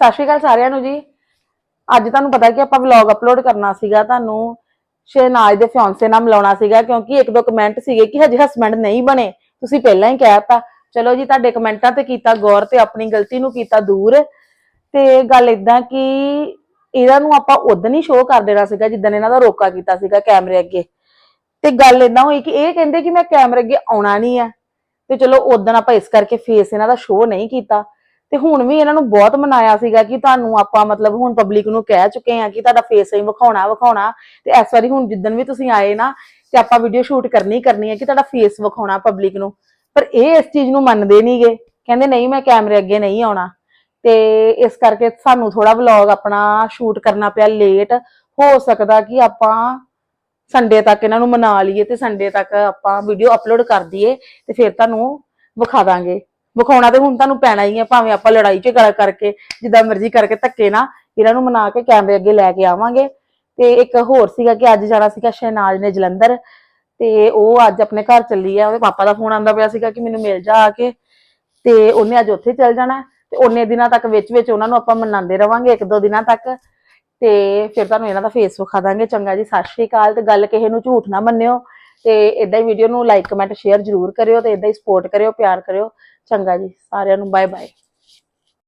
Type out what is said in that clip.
ਸਤਿ ਸ਼੍ਰੀ ਅਕਾਲ ਸਾਰਿਆਂ ਨੂੰ ਜੀ। ਅੱਜ ਤੁਹਾਨੂੰ ਪਤਾ ਕਿ ਆਪਾਂ ਵਲੌਗ ਅਪਲੋਡ ਕਰਨਾ ਸੀਗਾ, ਤੁਹਾਨੂੰ ਸ਼ਹਿਨਾਜ਼ ਦੇ ਫਿਆਂਸੇ ਨਾਲ ਮਿਲਾਉਣਾ ਸੀਗਾ, ਕਿਉਂਕਿ ਇੱਕ ਦੋ ਕਮੈਂਟ ਸੀਗੇ ਕਿ ਹਜੇ ਹਸਬੈਂਡ ਨਹੀਂ ਬਣੇ। ਤੁਸੀਂ ਪਹਿਲਾਂ ਹੀ ਕਹਿਤਾ ਚਲੋ ਜੀ, ਤੁਹਾਡੇ ਕਮੈਂਟਾਂ ਤੇ ਕੀਤਾ ਗੌਰ ਤੇ ਆਪਣੀ ਗਲਤੀ ਨੂੰ ਕੀਤਾ ਦੂਰ। ਤੇ ਗੱਲ ਇਦਾਂ ਕਿ ਇਹਨਾਂ ਨੂੰ ਆਪਾਂ ਉਦੋਂ ਹੀ ਸ਼ੋਅ ਕਰ ਦੇਣਾ ਸੀਗਾ, ਜਿੱਦਣ ਇਹਨਾਂ ਦਾ ਰੋਕਾ ਕੀਤਾ ਸੀਗਾ ਕੈਮਰੇ ਅੱਗੇ। ਤੇ ਗੱਲ ਇਦਾਂ ਹੋਈ ਕਿ ਇਹ ਕਹਿੰਦੇ ਕਿ ਮੈਂ ਕੈਮਰੇ ਅੱਗੇ ਆਉਣਾ ਨਹੀਂ ਆ। ਤੇ ਚਲੋ, ਉਦੋਂ ਆਪਾਂ ਇਸ ਕਰਕੇ ਫੇਸ ਇਹਨਾਂ ਦਾ ਸ਼ੋਅ ਨਹੀਂ ਕੀਤਾ। ਤੇ ਹੁਣ ਵੀ ਇਹਨਾਂ ਨੂੰ ਬਹੁਤ ਮਨਾਇਆ ਸੀਗਾ ਕਿ ਤੁਹਾਨੂੰ ਆਪਾਂ ਮਤਲਬ ਹੁਣ ਪਬਲਿਕ ਨੂੰ ਕਹਿ ਚੁੱਕੇ ਆ ਕਿ ਤੁਹਾਡਾ ਫੇਸ ਹੀ ਵਿਖਾਉਣਾ ਵਿਖਾਉਣਾ। ਤੇ ਇਸ ਵਾਰੀ ਹੁਣ ਜਿੱਦਣ ਵੀ ਤੁਸੀਂ ਆਏ ਨਾ, ਤੇ ਆਪਾਂ ਵੀਡੀਓ ਸ਼ੂਟ ਕਰਨੀ ਕਰਨੀ ਹੈ ਕਿ ਤੁਹਾਡਾ ਫੇਸ ਵਿਖਾਉਣਾ ਪਬਲਿਕ ਨੂੰ। ਪਰ ਇਹ ਇਸ ਚੀਜ਼ ਨੂੰ ਮੰਨਦੇ ਨਹੀਂਗੇ ਕਹਿੰਦੇ ਨਹੀਂ ਮੈਂ ਕੈਮਰੇ ਅੱਗੇ ਨਹੀਂ ਆਉਣਾ। ਤੇ ਇਸ ਕਰਕੇ ਸਾਨੂੰ ਥੋੜਾ ਵਲੌਗ ਆਪਣਾ ਸ਼ੂਟ ਕਰਨਾ ਪਿਆ ਲੇਟ ਹੋ ਸਕਦਾ ਕਿ ਆਪਾਂ ਸੰਡੇ ਤੱਕ ਇਹਨਾਂ ਨੂੰ ਮਨਾ ਲਈਏ ਤੇ ਸੰਡੇ ਤੱਕ ਆਪਾਂ ਵੀਡੀਓ ਅਪਲੋਡ ਕਰ ਦਈਏ ਤੇ ਫਿਰ ਤੁਹਾਨੂੰ ਵਿਖਾ ਦਾਂਗੇ। ਵਿਖਾਉਣਾ ਤੇ ਹੁਣ ਤੁਹਾਨੂੰ ਪੈਣਾ ਹੀ ਹੈ ਭਾਵੇਂ ਆਪਾਂ ਲੜਾਈ ਝਗੜਾ ਕਰਕੇ ਜਿੱਦਾਂ ਮਰਜ਼ੀ ਕਰਕੇ ਧੱਕੇ ਨਾ ਇਹਨਾਂ ਨੂੰ ਮਨਾ ਕੇ ਕੈਮਰੇ ਅੱਗੇ ਲੈ ਕੇ ਆਵਾਂਗੇ। ਤੇ ਇੱਕ ਹੋਰ ਸੀਗਾ ਕਿ ਅੱਜ ਜਾਣਾ ਸੀਗਾ ਸ਼ਹਿਨਾਜ਼ ਨੇ ਜਲੰਧਰ ਤੇ ਉਹ ਅੱਜ ਆਪਣੇ ਘਰ ਚੱਲੀ ਆ, ਉਹਦੇ ਪਾਪਾ ਦਾ ਫੋਨ ਆਂਦਾ ਪਿਆ ਸੀਗਾ ਕਿ ਮੈਨੂੰ ਮਿਲ ਜਾ ਆ ਕੇ ਤੇ ਉਹਨੇ ਅੱਜ ਉੱਥੇ ਚੱਲ ਜਾਣਾ ਤੇ ਉਹਨੇ ਦਿਨਾਂ ਤੱਕ ਵਿੱਚ ਵਿੱਚ ਉਹਨਾਂ ਨੂੰ ਆਪਾਂ ਮਨਾਉਂਦੇ ਰਵਾਂਗੇ ਇੱਕ ਦੋ ਦਿਨਾਂ ਤੱਕ। ਤੇ ਫਿਰ ਤੁਹਾਨੂੰ ਇਹਨਾਂ ਦਾ ਫੇਸ ਵਿਖਾ ਦਾਂਗੇ। ਚੰਗਾ ਜੀ, ਸਤਿ ਸ਼੍ਰੀ ਅਕਾਲ ਤੇ ਗੱਲ ਕਿਸੇ ਨੂੰ ਝੂਠ ਨਾ ਮੰਨਿਓ ਤੇ ਇਦਾਂ ਹੀ ਵੀਡੀਓ ਨੂੰ ਲਾਈਕ ਕਮੈਂਟ ਸ਼ੇਅਰ ਜ਼ਰੂਰ ਕਰਿਓ ਤੇ ਇਦਾਂ ਹੀ ਸਪੋਰਟ ਕਰਿਓ, ਪਿਆਰ ਕਰਿਓ। ਚੰਗਾ ਜੀ ਸਾਰਿਆਂ ਨੂੰ ਬਾਏ ਬਾਏ